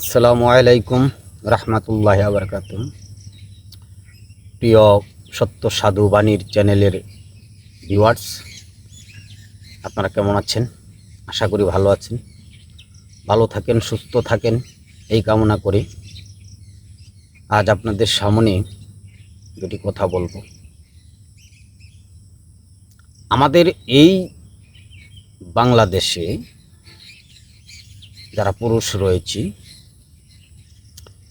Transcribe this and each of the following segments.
আসসালামু আলাইকুম রহমতুল্লাহ আবরকাত প্রিয় সত্য সাধু বাণীর চ্যানেলের ভিউয়ার্স, আপনারা কেমন আছেন? আশা করি ভালো আছেন। ভালো থাকেন, সুস্থ থাকেন, এই কামনা করি আজ আপনাদের সামনে দুটি কথা বলব। আমাদের এই বাংলাদেশে যারা পুরুষ রয়েছি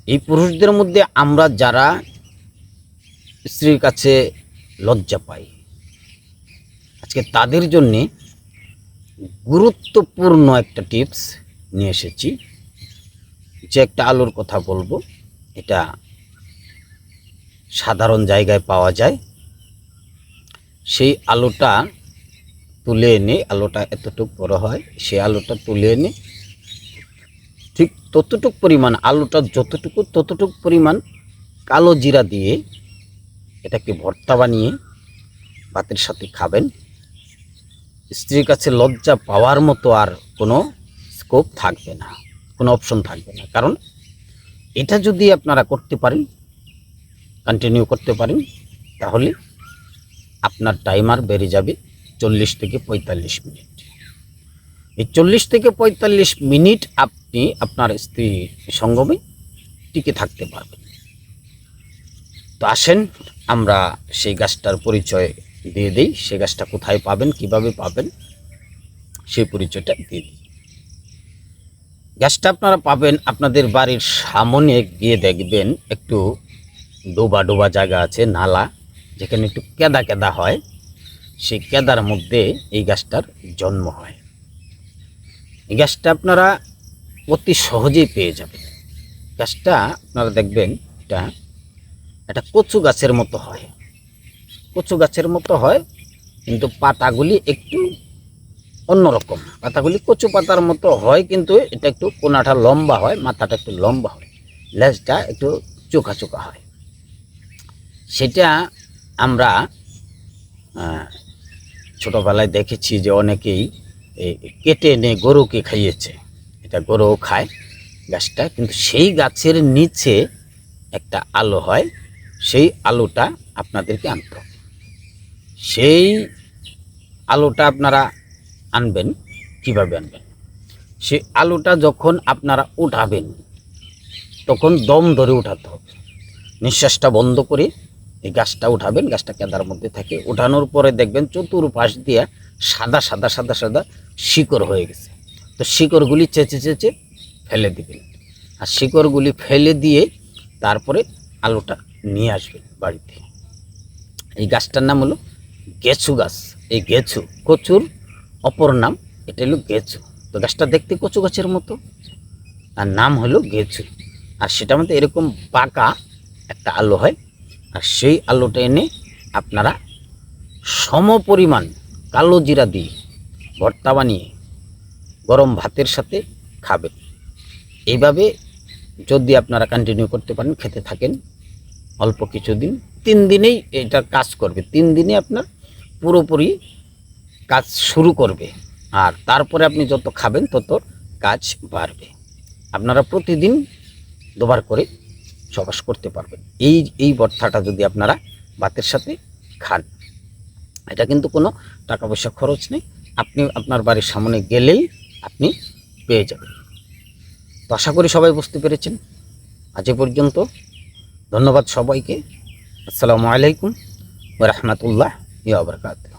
এই পুরুষদের মধ্যে আমরা যারা স্ত্রীর কাছে লজ্জা পাই, আজকে তাদের জন্যে গুরুত্বপূর্ণ একটা টিপস নিয়ে এসেছি। যে একটা আলোর কথা বলব, এটা সাধারণ জায়গায় পাওয়া যায়। সেই আলোটা তুলে এনে, আলোটা এতটুকু বড় হয়, সেই আলোটা তুলে এনে ততটুক পরিমাণ আলুটা যতটুকু, ততটুক পরিমাণ কালো জিরা দিয়ে এটাকে ভর্তা বানিয়ে ভাতের সাথে খাবেন। স্ত্রীর কাছে লজ্জা পাওয়ার মতো আর কোনো স্কোপ থাকবে না, কোনো অপশন থাকবে না। কারণ এটা যদি আপনারা করতে পারেন কন্টিনিউ করতে পারেন, তাহলে আপনার টাইমার বেড়ে যাবে চল্লিশ থেকে পঁয়তাল্লিশ মিনিট। এই চল্লিশ থেকে পঁয়তাল্লিশ মিনিট আপনি আপনার স্ত্রী সঙ্গমে টিকে থাকতে পারবেন। তো আসেন, আমরা সেই গাছটার পরিচয় দিয়ে দিই। সেই গাছটা কোথায় পাবেন, কীভাবে পাবেন, সেই পরিচয়টা দিয়ে দিই। গাছটা আপনারা পাবেন, আপনাদের বাড়ির সামনে গিয়ে দেখবেন একটু ডোবা ডোবা জায়গা আছে, নালা, যেখানে একটু কেদা কেদা হয়। সেই কেদার মধ্যে এই গাছটার জন্ম হয়। এই গাছটা আপনারা অতি সহজেই পেয়ে যাবেন। গ্যাসটা আপনারা দেখবেন এটা এটা কচু গাছের মতো হয়। কচু গাছের মতো হয়, কিন্তু পাতাগুলি একটু অন্যরকম। পাতাগুলি কচু পাতার মতো হয়, কিন্তু এটা একটু কোনাটা লম্বা হয়, মাথাটা একটু লম্বা হয়। লেজটা একটু চোখা চোখা হয়। সেটা আমরা ছোটোবেলায় দেখেছি যে অনেকেই কেটে এনে গরুকে খাইয়েছে। এটা গরুও খায় গাছটা, কিন্তু সেই গাছের নিচে একটা আলো হয়, সেই আলোটা আপনাদেরকে আনতে হবে। সেই আলোটা আপনারা আনবেন, কীভাবে আনবেন? সেই আলোটা যখন আপনারা উঠাবেন, তখন দম ধরে উঠাতে হবে। নিঃশ্বাসটা বন্ধ করে এই গাছটা উঠাবেন, গাছটা কেদার মধ্যে থাকে। উঠানোর পরে দেখবেন চতুর্পাশ দিয়ে সাদা সাদা সাদা সাদা শিকড় হয়ে গেছে। তো শিকড়গুলি চেঁচে চেঁচে ফেলে দিবেন। আর শিকড়গুলি ফেলে দিয়ে তারপরে আলুটা নিয়ে আসবেন বাড়িতে। এই গাছটার নাম হলো গেছু গাছ। এই গেছু কচুর অপর নাম, এটা হলো গেছু তো গাছটা দেখতে কচু গাছের মতো। আর নাম হলো গেছু আর সেটার মধ্যে এরকম পাকা একটা আলো হয়। আর সেই আলুটা এনে আপনারা সম পরিমাণ কালো জিরা দিয়ে ভর্তা বানিয়ে গরম ভাতের সাথে খাবেন। এইভাবে যদি আপনারা কন্টিনিউ করতে পারেন, খেতে থাকেন, অল্প কিছুদিন, তিন দিনেই এটা কাজ করবে। তিন দিনে আপনার পুরোপুরি কাজ শুরু করবে। আর তারপরে আপনি যত খাবেন, তত কাজ বাড়বে। আপনারা প্রতিদিন দুবার করে সবাস করতে পারবেন। এই এই ভর্তাটা যদি আপনারা ভাতের সাথে খান, এটা কিন্তু কোনো টাকা পয়সা খরচ নেই। আপনি আপনার বাড়ির সামনে গেলেই আপনি পেয়ে যাবেন। তো আশা করি সবাই বুঝতে পেরেছেন। আজ পর্যন্ত ধন্যবাদ সবাইকে। আসসালামু আলাইকুম রহমতুল্লাহ ইয়া বরকাত